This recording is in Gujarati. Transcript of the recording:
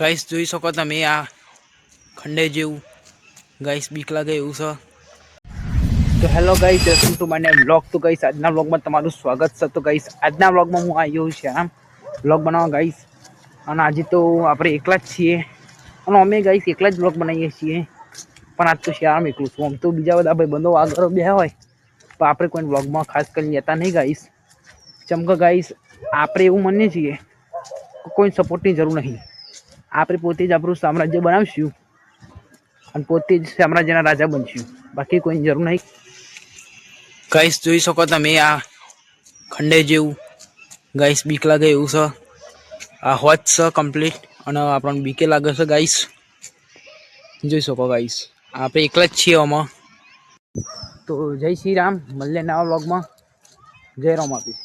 ગાઈસ જોઈ શકો તમે આ ખંડેજીયું ગાઈસ બીક લાગે એવું છે તો hello guys welcome to my new blog તો ગાઈસ આજ ના બ્લોગ માં તમારું સ્વાગત છે તો ગાઈસ આજ ના બ્લોગ માં હું આયો છું આમ બ્લોગ બનાવ્યો ગાઈસ અને આજે તો આપણે એકલા જ છીએ અને અમે ગાઈસ એકલા જ બ્લોગ બનાવીએ છીએ પણ આજ તો શરમ એ કુછ ઓમ તો બીજા બધા ભાઈ બંદો આ ઘરે બેહ હોય પણ આપણે કોઈન બ્લોગ માં ખાસ કરી લેતા નહીં ગાઈસ ચમકો ગાઈસ આપણે એવું મન ન જોઈએ કોઈ સપોર્ટ ની જરૂર નહીં આપણે પોતે જ આપણું સામ્રાજ્ય બનાવીશું અને પોતે જ સામ્રાજ્યના રાજા બનશું બાકી કોઈની જરૂર નહીં ગાઈસ જોઈ શકો તમે આ ખંડે જેવું ગાઈસ બીક લાગે એવું છે આ હોત છે કમ્પ્લીટ અને આપણને બીકે લાગે છે ગાઈસ જોઈ શકો ગાઈસ આપણે એકલા જ છીએ આમાં તો જય શ્રી રામ મળીએ નવા બ્લોગમાં જય રામ આપીશ